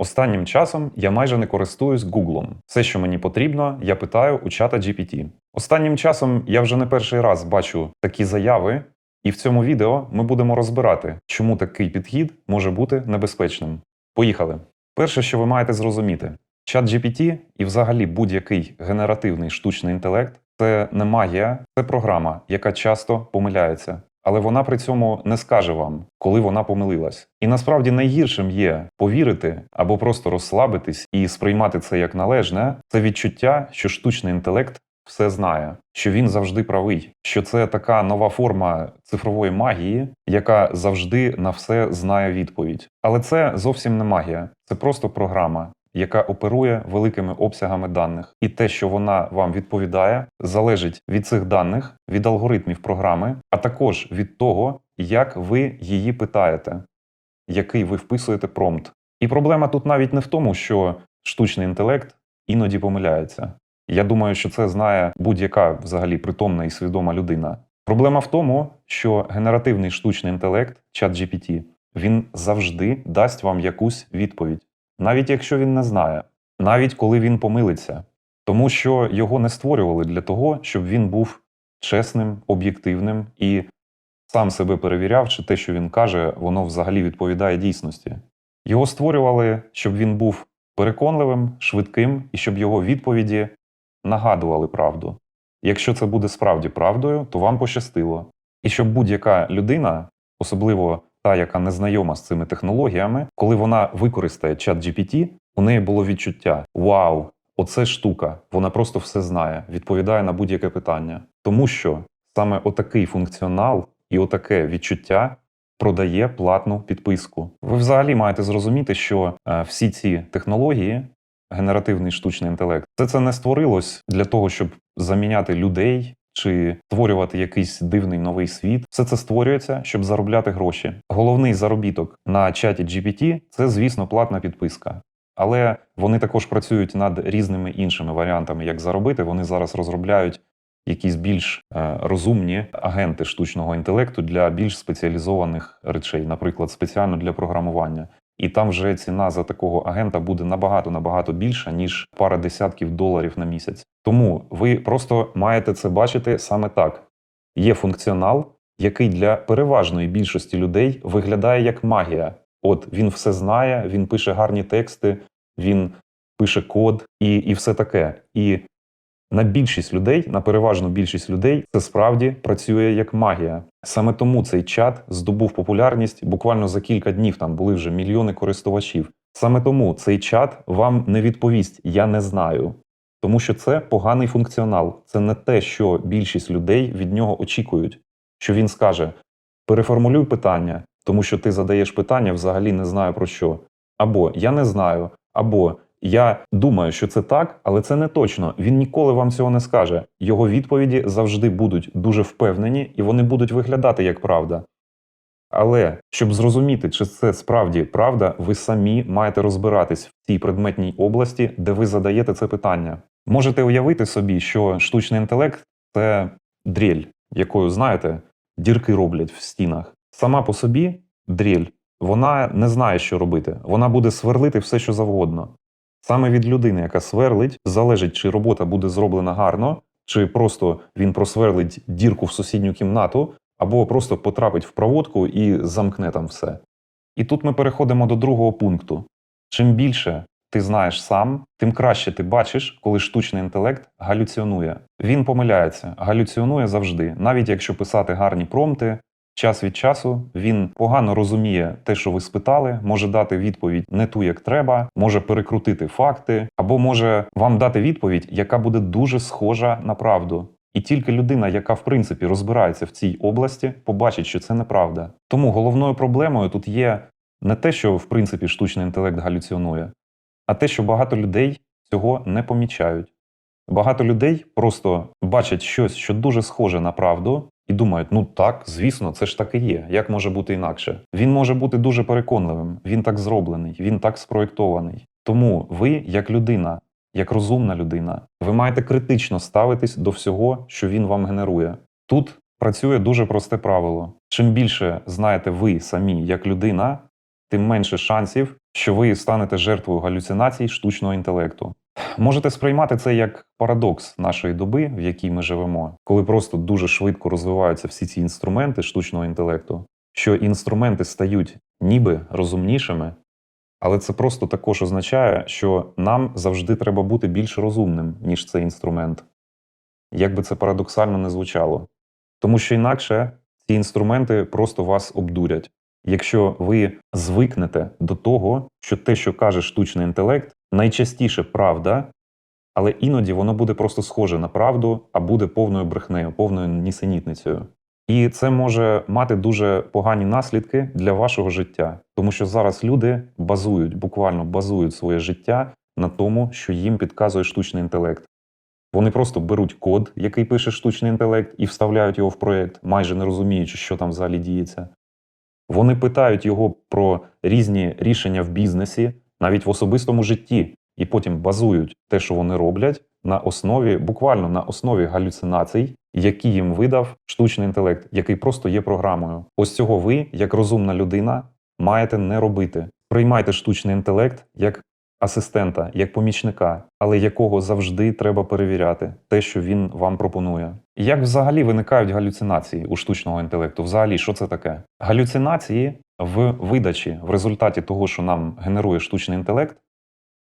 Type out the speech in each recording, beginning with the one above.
Останнім часом я майже не користуюсь Гуглом. Все, що мені потрібно, я питаю у чата GPT. Останнім часом я вже не перший раз бачу такі заяви, і в цьому відео ми будемо розбирати, чому такий підхід може бути небезпечним. Поїхали! Перше, що ви маєте зрозуміти, чат GPT і взагалі будь-який генеративний штучний інтелект це не магія, це програма, яка часто помиляється. Але вона при цьому не скаже вам, коли вона помилилась. І насправді найгіршим є повірити або просто розслабитись і сприймати це як належне, це відчуття, що штучний інтелект все знає, що він завжди правий, що це така нова форма цифрової магії, яка завжди на все знає відповідь. Але це зовсім не магія, це просто програма. Яка оперує великими обсягами даних, і те, що вона вам відповідає, залежить від цих даних, від алгоритмів програми, а також від того, як ви її питаєте, який ви вписуєте промпт. І проблема тут навіть не в тому, що штучний інтелект іноді помиляється. Я думаю, що це знає будь-яка взагалі притомна і свідома людина. Проблема в тому, що генеративний штучний інтелект, чат GPT, він завжди дасть вам якусь відповідь, навіть якщо він не знає, навіть коли він помилиться, тому що його не створювали для того, щоб він був чесним, об'єктивним і сам себе перевіряв, чи те, що він каже, воно взагалі відповідає дійсності. Його створювали, щоб він був переконливим, швидким і щоб його відповіді нагадували правду. Якщо це буде справді правдою, то вам пощастило. І щоб будь-яка людина, особливо та, яка не знайома з цими технологіями, коли вона використає чат GPT, у неї було відчуття: Вау, оце штука, вона просто все знає, відповідає на будь-яке питання. Тому що саме отакий функціонал і отаке відчуття продає платну підписку. Ви взагалі маєте зрозуміти, що е, всі ці технології генеративний штучний інтелект. Це це не створилось для того, щоб заміняти людей чи створювати якийсь дивний новий світ. Все це створюється, щоб заробляти гроші. Головний заробіток на чаті GPT – це, звісно, платна підписка. Але вони також працюють над різними іншими варіантами, як заробити. Вони зараз розробляють якісь більш е, розумні агенти штучного інтелекту для більш спеціалізованих речей, наприклад, спеціально для програмування. І там вже ціна за такого агента буде набагато набагато більша, ніж пара десятків доларів на місяць. Тому ви просто маєте це бачити саме так: є функціонал, який для переважної більшості людей виглядає як магія. От він все знає, він пише гарні тексти, він пише код і, і все таке. І на більшість людей, на переважну більшість людей, це справді працює як магія. Саме тому цей чат здобув популярність буквально за кілька днів. Там були вже мільйони користувачів. Саме тому цей чат вам не відповість Я не знаю. Тому що це поганий функціонал, це не те, що більшість людей від нього очікують. Що він скаже: переформулюй питання, тому що ти задаєш питання, взагалі не знаю про що. Або я не знаю, або я думаю, що це так, але це не точно. Він ніколи вам цього не скаже. Його відповіді завжди будуть дуже впевнені і вони будуть виглядати як правда. Але щоб зрозуміти, чи це справді правда, ви самі маєте розбиратись в цій предметній області, де ви задаєте це питання. Можете уявити собі, що штучний інтелект це дріль, якою, знаєте, дірки роблять в стінах. Сама по собі дріль, вона не знає, що робити. Вона буде сверлити все, що завгодно. Саме від людини, яка сверлить, залежить, чи робота буде зроблена гарно, чи просто він просверлить дірку в сусідню кімнату, або просто потрапить в проводку і замкне там все. І тут ми переходимо до другого пункту. Чим більше ти знаєш сам, тим краще ти бачиш, коли штучний інтелект галюціонує. Він помиляється, галюціонує завжди, навіть якщо писати гарні промпти. Час від часу він погано розуміє те, що ви спитали, може дати відповідь не ту, як треба, може перекрутити факти, або може вам дати відповідь, яка буде дуже схожа на правду. І тільки людина, яка в принципі розбирається в цій області, побачить, що це неправда. Тому головною проблемою тут є не те, що в принципі штучний інтелект галюціонує, а те, що багато людей цього не помічають. Багато людей просто бачать щось, що дуже схоже на правду, і думають: ну так, звісно, це ж так і є. Як може бути інакше? Він може бути дуже переконливим, він так зроблений, він так спроєктований. Тому ви, як людина, як розумна людина, ви маєте критично ставитись до всього, що він вам генерує. Тут працює дуже просте правило: чим більше знаєте ви самі як людина, тим менше шансів, що ви станете жертвою галюцинацій штучного інтелекту. Можете сприймати це як парадокс нашої доби, в якій ми живемо, коли просто дуже швидко розвиваються всі ці інструменти штучного інтелекту, що інструменти стають ніби розумнішими, але це просто також означає, що нам завжди треба бути більш розумним, ніж цей інструмент. Як би це парадоксально не звучало. Тому що інакше ці інструменти просто вас обдурять. Якщо ви звикнете до того, що те, що каже штучний інтелект, найчастіше правда, але іноді воно буде просто схоже на правду, а буде повною брехнею, повною нісенітницею. І це може мати дуже погані наслідки для вашого життя, тому що зараз люди базують, буквально базують своє життя на тому, що їм підказує штучний інтелект. Вони просто беруть код, який пише штучний інтелект, і вставляють його в проєкт, майже не розуміючи, що там взагалі діється. Вони питають його про різні рішення в бізнесі, навіть в особистому житті, і потім базують те, що вони роблять, на основі, буквально на основі галюцинацій, які їм видав штучний інтелект, який просто є програмою. Ось цього ви, як розумна людина, маєте не робити. Приймайте штучний інтелект як асистента, як помічника, але якого завжди треба перевіряти те, що він вам пропонує. Як взагалі виникають галюцинації у штучного інтелекту? Взагалі, що це таке? Галюцинації в видачі в результаті того, що нам генерує штучний інтелект,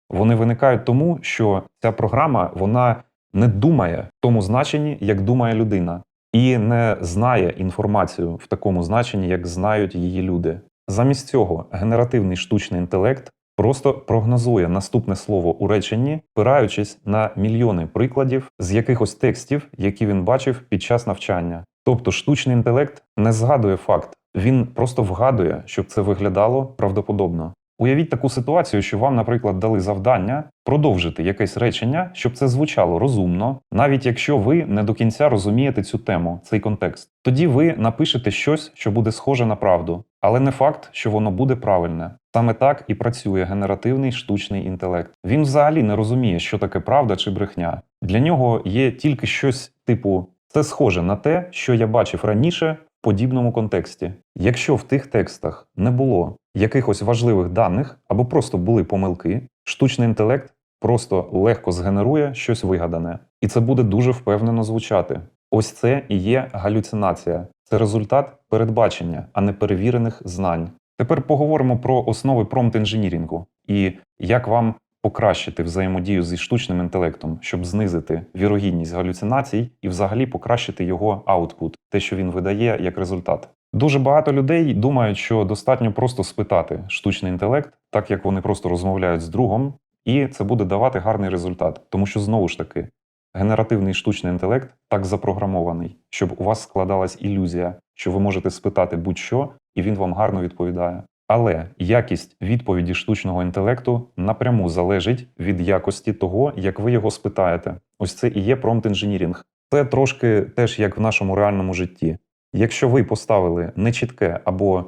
вони виникають тому, що ця програма вона не думає в тому значенні, як думає людина, і не знає інформацію в такому значенні, як знають її люди. Замість цього генеративний штучний інтелект просто прогнозує наступне слово у реченні, спираючись на мільйони прикладів з якихось текстів, які він бачив під час навчання. Тобто штучний інтелект не згадує факт, він просто вгадує, щоб це виглядало правдоподобно. Уявіть таку ситуацію, що вам, наприклад, дали завдання продовжити якесь речення, щоб це звучало розумно, навіть якщо ви не до кінця розумієте цю тему, цей контекст. Тоді ви напишете щось, що буде схоже на правду, але не факт, що воно буде правильне. Саме так і працює генеративний штучний інтелект. Він взагалі не розуміє, що таке правда чи брехня. Для нього є тільки щось типу це схоже на те, що я бачив раніше в подібному контексті. Якщо в тих текстах не було якихось важливих даних або просто були помилки, штучний інтелект просто легко згенерує щось вигадане, і це буде дуже впевнено звучати. Ось це і є галюцинація. Це результат передбачення, а не перевірених знань. Тепер поговоримо про основи промпт-інженірингу і як вам покращити взаємодію зі штучним інтелектом, щоб знизити вірогідність галюцинацій і взагалі покращити його аутпут, те, що він видає як результат. Дуже багато людей думають, що достатньо просто спитати штучний інтелект, так як вони просто розмовляють з другом, і це буде давати гарний результат, тому що знову ж таки. Генеративний штучний інтелект так запрограмований, щоб у вас складалась ілюзія, що ви можете спитати будь-що, і він вам гарно відповідає. Але якість відповіді штучного інтелекту напряму залежить від якості того, як ви його спитаєте. Ось це і є промпт-інженірінг. Це трошки теж як в нашому реальному житті. Якщо ви поставили нечітке або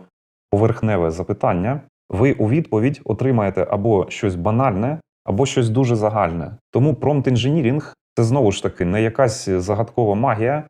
поверхневе запитання, ви у відповідь отримаєте або щось банальне, або щось дуже загальне. Тому промпт-інженірінг це знову ж таки не якась загадкова магія,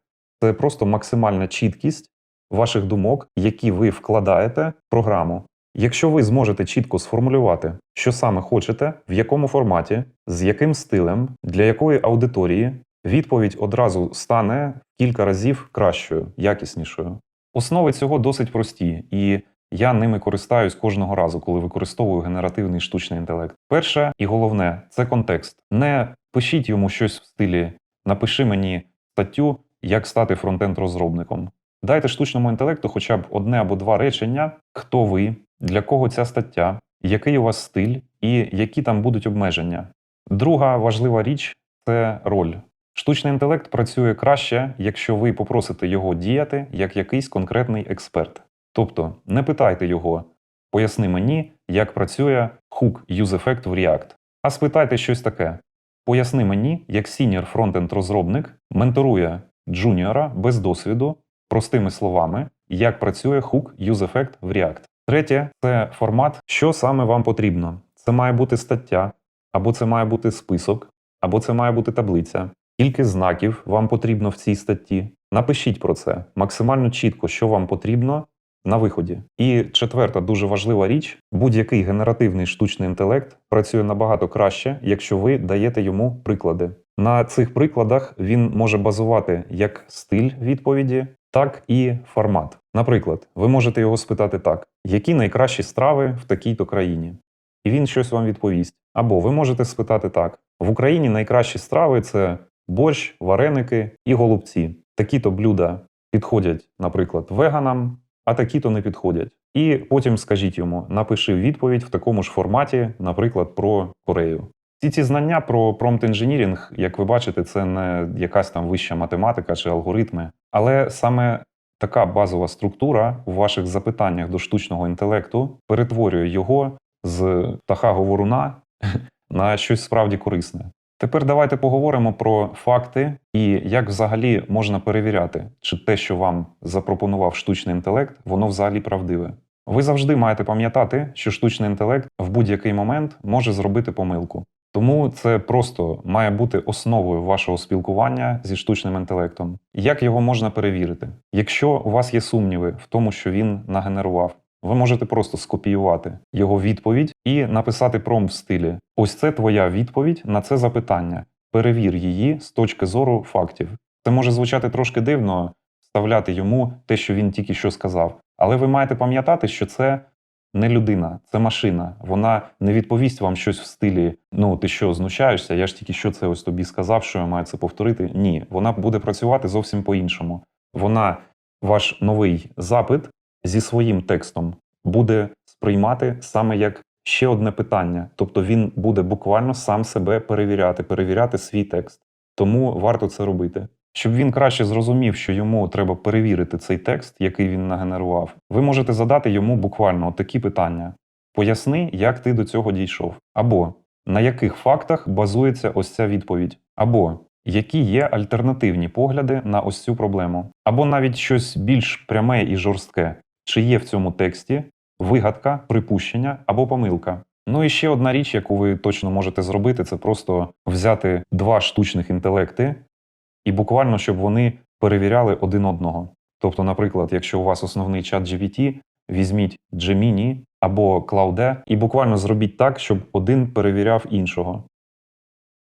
це просто максимальна чіткість ваших думок, які ви вкладаєте в програму. Якщо ви зможете чітко сформулювати, що саме хочете, в якому форматі, з яким стилем, для якої аудиторії, відповідь одразу стане кілька разів кращою, якіснішою. Основи цього досить прості, і я ними користаюсь кожного разу, коли використовую генеративний штучний інтелект. Перше і головне це контекст. Не пишіть йому щось в стилі напиши мені статтю, як стати фронтенд-розробником. Дайте штучному інтелекту хоча б одне або два речення, хто ви, для кого ця стаття, який у вас стиль і які там будуть обмеження. Друга важлива річ це роль. Штучний інтелект працює краще, якщо ви попросите його діяти як якийсь конкретний експерт. Тобто не питайте його, поясни мені, як працює hook use effect в React, а спитайте щось таке. Поясни мені, як сіньор фронтенд розробник менторує джуніора без досвіду, простими словами, як працює hook use effect в React. Третє це формат, що саме вам потрібно. Це має бути стаття, або це має бути список, або це має бути таблиця. Скільки знаків вам потрібно в цій статті? Напишіть про це максимально чітко, що вам потрібно, на виході. І четверта дуже важлива річ: будь-який генеративний штучний інтелект працює набагато краще, якщо ви даєте йому приклади. На цих прикладах він може базувати як стиль відповіді, так і формат. Наприклад, ви можете його спитати так: які найкращі страви в такій-то країні? І він щось вам відповість. Або ви можете спитати так: в Україні найкращі страви це борщ, вареники і голубці. Такі-то блюда підходять, наприклад, веганам, а такі-то не підходять. І потім скажіть йому, напиши відповідь в такому ж форматі, наприклад, про Корею. Всі ці знання про промпт інженірінг, як ви бачите, це не якась там вища математика чи алгоритми, але саме така базова структура у ваших запитаннях до штучного інтелекту перетворює його з птаха говоруна на щось справді корисне. Тепер давайте поговоримо про факти і як взагалі можна перевіряти, чи те, що вам запропонував штучний інтелект, воно взагалі правдиве. Ви завжди маєте пам'ятати, що штучний інтелект в будь-який момент може зробити помилку. Тому це просто має бути основою вашого спілкування зі штучним інтелектом. Як його можна перевірити? Якщо у вас є сумніви в тому, що він нагенерував, ви можете просто скопіювати його відповідь і написати промпт в стилі: ось це твоя відповідь на це запитання. Перевір її з точки зору фактів. Це може звучати трошки дивно вставляти йому те, що він тільки що сказав. Але ви маєте пам'ятати, що це не людина, це машина. Вона не відповість вам щось в стилі: ну ти що, знущаєшся? Я ж тільки що це ось тобі сказав, що я маю це повторити. Ні, вона буде працювати зовсім по-іншому. Вона ваш новий запит зі своїм текстом буде сприймати саме як ще одне питання. Тобто він буде буквально сам себе перевіряти, перевіряти свій текст. Тому варто це робити. Щоб він краще зрозумів, що йому треба перевірити цей текст, який він нагенерував, ви можете задати йому буквально такі питання: поясни, як ти до цього дійшов, або на яких фактах базується ось ця відповідь, або які є альтернативні погляди на ось цю проблему, або навіть щось більш пряме і жорстке, чи є в цьому тексті вигадка, припущення або помилка. Ну і ще одна річ, яку ви точно можете зробити, це просто взяти два штучних інтелекти і буквально, щоб вони перевіряли один одного. Тобто, наприклад, якщо у вас основний чат GPT, візьміть Gemini або Claude і буквально зробіть так, щоб один перевіряв іншого.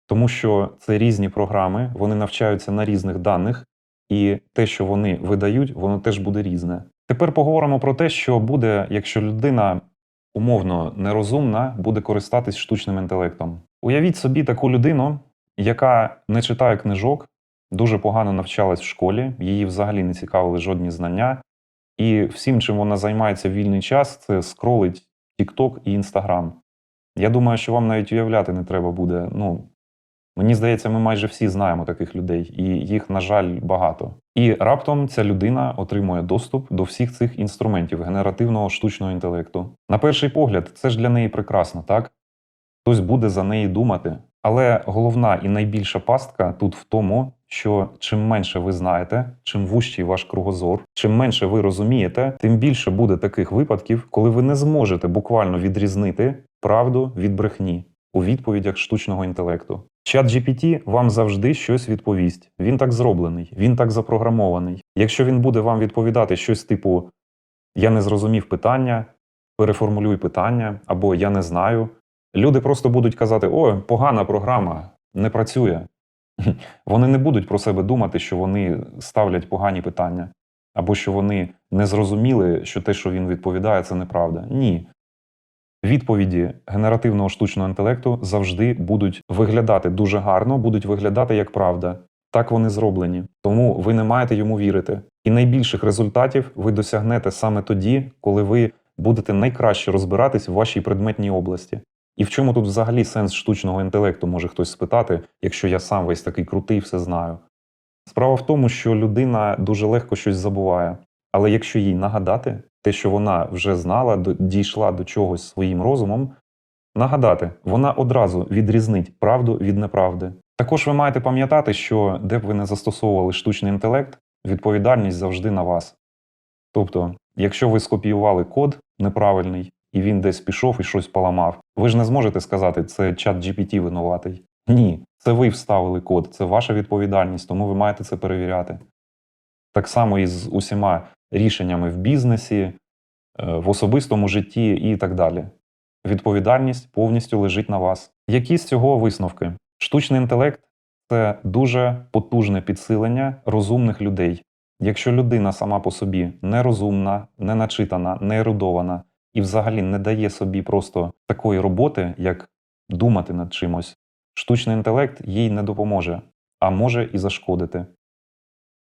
Тому що це різні програми, вони навчаються на різних даних, і те, що вони видають, воно теж буде різне. Тепер поговоримо про те, що буде, якщо людина умовно нерозумна, буде користатись штучним інтелектом. Уявіть собі таку людину, яка не читає книжок, дуже погано навчалась в школі, її взагалі не цікавили жодні знання. І всім, чим вона займається в вільний час, це скролить TikTok і Instagram. Я думаю, що вам навіть уявляти не треба буде. Ну, мені здається, ми майже всі знаємо таких людей, і їх, на жаль, багато. І раптом ця людина отримує доступ до всіх цих інструментів генеративного штучного інтелекту. На перший погляд, це ж для неї прекрасно, так? Хтось буде за неї думати. Але головна і найбільша пастка тут в тому, що чим менше ви знаєте, чим вущий ваш кругозор, чим менше ви розумієте, тим більше буде таких випадків, коли ви не зможете буквально відрізнити правду від брехні у відповідях штучного інтелекту. Чат GPT вам завжди щось відповість. Він так зроблений, він так запрограмований. Якщо він буде вам відповідати щось типу Я не зрозумів питання, переформулюй питання або Я не знаю. Люди просто будуть казати: О, погана програма, не працює. Вони не будуть про себе думати, що вони ставлять погані питання, або що вони не зрозуміли, що те, що він відповідає, це неправда. Ні. Відповіді генеративного штучного інтелекту завжди будуть виглядати дуже гарно, будуть виглядати як правда. Так вони зроблені. Тому ви не маєте йому вірити. І найбільших результатів ви досягнете саме тоді, коли ви будете найкраще розбиратись в вашій предметній області. І в чому тут взагалі сенс штучного інтелекту, може хтось спитати, якщо я сам весь такий крутий, все знаю. Справа в тому, що людина дуже легко щось забуває, але якщо їй нагадати те, що вона вже знала, дійшла до чогось своїм розумом, нагадати, вона одразу відрізнить правду від неправди. Також ви маєте пам'ятати, що де б ви не застосовували штучний інтелект, відповідальність завжди на вас. Тобто, якщо ви скопіювали код неправильний, і він десь пішов і щось поламав. Ви ж не зможете сказати, це чат GPT винуватий. Ні, це ви вставили код, це ваша відповідальність, тому ви маєте це перевіряти. Так само і з усіма рішеннями в бізнесі, в особистому житті і так далі. Відповідальність повністю лежить на вас. Які з цього висновки? Штучний інтелект це дуже потужне підсилення розумних людей. Якщо людина сама по собі нерозумна, не начитана, не ерудована і взагалі не дає собі просто такої роботи, як думати над чимось, штучний інтелект їй не допоможе, а може і зашкодити.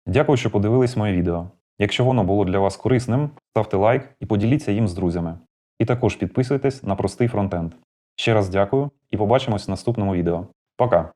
Дякую, що подивились моє відео. Якщо воно було для вас корисним, ставте лайк і поділіться їм з друзями. І також підписуйтесь на простий фронтенд. Ще раз дякую і побачимось в наступному відео. Пока!